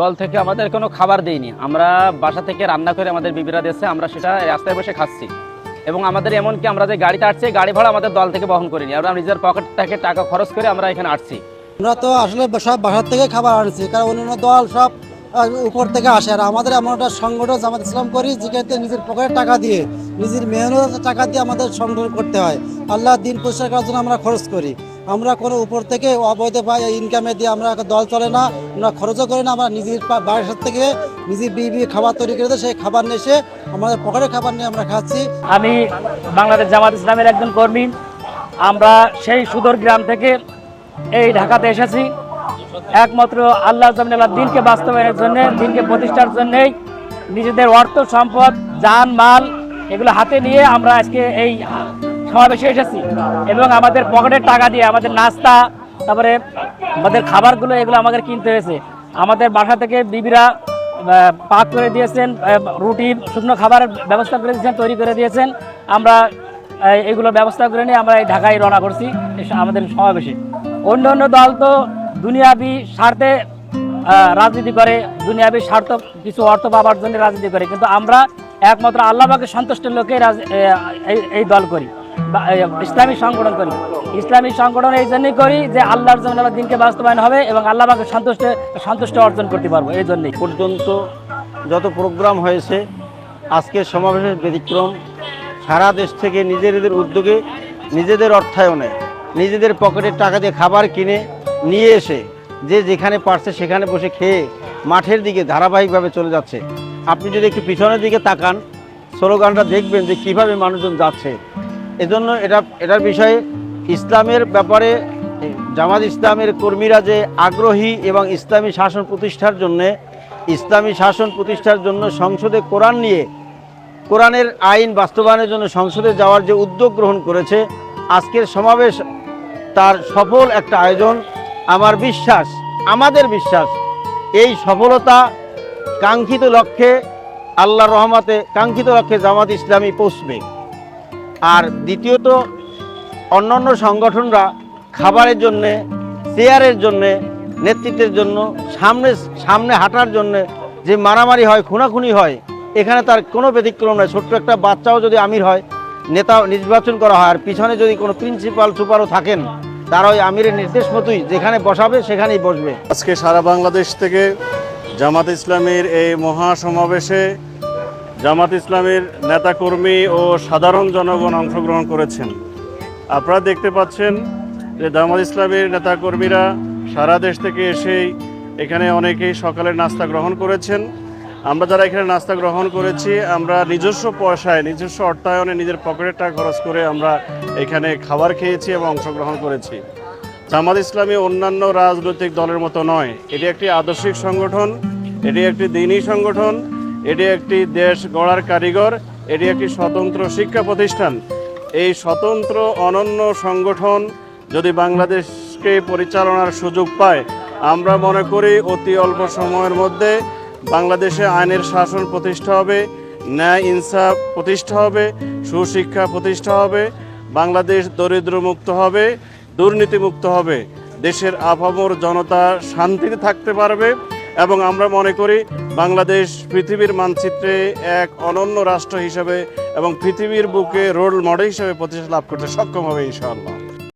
দল থেকে আমাদের কোনো খাবার দেয়নি আমরা বাসা থেকে রান্না করে আমাদের বিবিরা দিয়েছে, আমরা সেটা রাস্তায় বসে খাচ্ছি। এবং আমাদের এমনকি আমরা যে গাড়িতে আসছি গাড়ি ভাড়া আমাদের দল থেকে বহন করিনি। আমরা নিজের পকেট থেকে টাকা খরচ করে আমরা এখানে আসছি। আমরা তো আসলে সব বাসার থেকে খাবার আনছি, কারণ অন্যান্য দল সব উপর থেকে আসে। আর আমাদের এমন একটা সংগঠন জামাত ইসলাম করি, যেখানে নিজের পকেটে টাকা দিয়ে, নিজের মেহনত টাকা দিয়ে আমাদের সংগঠন করতে হয়। আল্লাহ দিন প্রতিষ্ঠা করার জন্য আমরা খরচ করি। আমরা কোনো উপর থেকে অবৈধ বা ইনকামে দিয়ে আমরা দল চলে না, আমরা খরচও করি না, আমরা নিজের বাসার থেকে নিজের বিবি খাবার তৈরি করে সেই খাবার নিয়ে এসে আমাদের পকেটের খাবার নিয়ে আমরা খাচ্ছি। আমি বাংলাদেশ জামাত ইসলামের একজন কর্মী। আমরা সেই সুদূর গ্রাম থেকে এই ঢাকাতে এসেছি। একমাত্র আল্লাহ জমিনাল্লাহ দিনকে বাস্তবায়নের জন্যে, দিনকে প্রতিষ্ঠার জন্যেই নিজেদের অর্থ, সম্পদ, যান, মাল, এগুলো হাতে নিয়ে আমরা আজকে এই সমাবেশে এসেছি এবং আমাদের পকেটের টাকা দিয়ে আমাদের নাস্তা তারপরে আমাদের খাবারগুলো এগুলো আমাদের কিনতে হয়েছে। আমাদের বাসা থেকে বিবিরা পাক করে দিয়েছেন রুটি শুকনো খাবারের ব্যবস্থা করে দিয়েছেন তৈরি করে দিয়েছেন। আমরা আহ, এগুলোর ব্যবস্থা করে নিয়ে আমরা এই ঢাকায় রওনা করছি আমাদের সমাবেশে। অন্য অন্য দল তো দুনিয়াবি স্বার্থে রাজনীতি করে দুনিয়াবি স্বার্থ কিছু অর্থ পাবার জন্য রাজনীতি করে। কিন্তু আমরা একমাত্র আল্লাহকে সন্তুষ্টের লোকে এই- দল করি। ইসলামী সংগঠন করি। ইসলামী সংগঠন এই জন্যই করি যে আল্লাহর জন্য দিনকে বাস্তবায়ন হবে এবং আল্লাহকে সন্তুষ্ট সন্তুষ্ট অর্জন করতে পারব, এই জন্যই। পর্যন্ত যত প্রোগ্রাম হয়েছে, আজকের সমাবেশের ব্যতিক্রম, সারা দেশ থেকে নিজেদের উদ্যোগে, নিজেদের অর্থায়নে, নিজেদের পকেটের টাকা দিয়ে খাবার কিনে নিয়ে এসে, যে যেখানে পারছে সেখানে বসে খেয়ে মাঠের দিকে ধারাবাহিকভাবে চলে যাচ্ছে। আপনি যদি একটু পিছনের দিকে তাকান, স্লোগানটা দেখবেন যে কীভাবে মানুষজন যাচ্ছে। এজন্য এটা, এটার বিষয়ে ইসলামের ব্যাপারে, জামাত ইসলামের কর্মীরা যে আগ্রহী এবং ইসলামী শাসন প্রতিষ্ঠার জন্য, ইসলামী শাসন প্রতিষ্ঠার জন্য সংসদে কোরআন নিয়ে, কোরআনের আইন বাস্তবায়নের জন্য সংসদে যাওয়ার যে উদ্যোগ গ্রহণ করেছে, আজকের সমাবেশ তার সফল একটা আয়োজন। আমার বিশ্বাস, আমাদের বিশ্বাস, এই সফলতা কাঙ্ক্ষিত লক্ষ্যে আল্লাহ রহমাতে কাঙ্ক্ষিত লক্ষ্যে জামাত ইসলামী পৌঁছবে। আর দ্বিতীয়ত অন্যান্য সংগঠনরা খাবারের জন্যে চেয়ারের জন্যে, নেতৃত্বের জন্য, সামনে সামনে হাঁটার জন্যে যে মারামারি হয়, খুনাখুনি হয়, এখানে তার কোনো ব্যতিক্রম নয়। ছোট্ট একটা বাচ্চাও যদি আমির হয় নেতা নির্বাচন করা হয়, আর পিছনে যদি কোনো প্রিন্সিপাল সুপারও থাকেন, তারা ওই আমিরের নির্দেশ মতোই যেখানে বসাবে, সেখানেই বসবে। আজকে সারা বাংলাদেশ থেকে জামাত ইসলামের এই মহা সমাবেশে জামাত ইসলামের নেতাকর্মী ও সাধারণ জনগণ অংশগ্রহণ করেছেন। আপনারা দেখতে পাচ্ছেন যে জামাত ইসলামের নেতাকর্মীরা সারা দেশ থেকে এসেই এখানে অনেকেই সকালের নাস্তা গ্রহণ করেছেন। আমরা যারা এখানে নাস্তা গ্রহণ করেছি, আমরা নিজস্ব পয়সায়, নিজস্ব অর্থায়নে নিজের পকেটের টাকা খরচ করে আমরা এখানে খাবার খেয়েছি এবং অংশগ্রহণ করেছি। জামাত ইসলামী অন্যান্য রাজনৈতিক দলের মতো নয়। এটি একটি আদর্শিক সংগঠন, এটি একটি দিনী সংগঠন। এটি একটি দেশ গড়ার কারিগর, এটি একটি স্বতন্ত্র শিক্ষা প্রতিষ্ঠান। এই স্বতন্ত্র অনন্য সংগঠন যদি বাংলাদেশকে পরিচালনার সুযোগ পায়, আমরা মনে করি অতি অল্প সময়ের মধ্যে বাংলাদেশে আইনের শাসন প্রতিষ্ঠা হবে, ন্যায় ইনসাফ প্রতিষ্ঠা হবে, সুশিক্ষা প্রতিষ্ঠা হবে, বাংলাদেশ দরিদ্র মুক্ত হবে, দুর্নীতিমুক্ত হবে, দেশের আপামর জনতা শান্তিতে থাকতে পারবে। এবং আমরা মনে করি বাংলাদেশ পৃথিবীর মানচিত্রে এক অনন্য রাষ্ট্র হিসেবে এবং পৃথিবীর বুকে রোল মডেল হিসেবে প্রতিষ্ঠা লাভ করতে সক্ষম হবে ইনশাআল্লাহ।